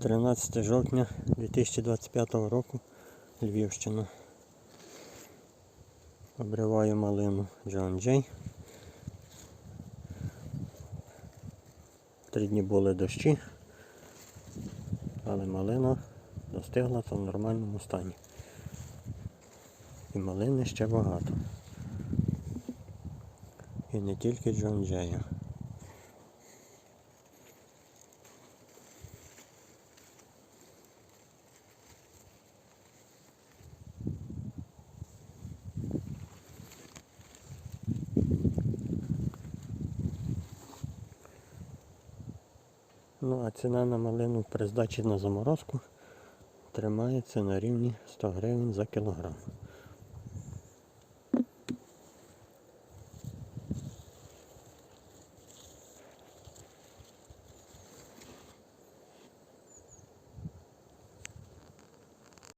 13 жовтня 2025 року Львівщина. Обриваю малину Джон Джей. Три дні були дощі, але малина достигла та в нормальному стані. І малини ще багато. І не тільки Джон Джея. Ну а ціна на малину при здачі на заморозку тримається на рівні 100 гривень за кілограм.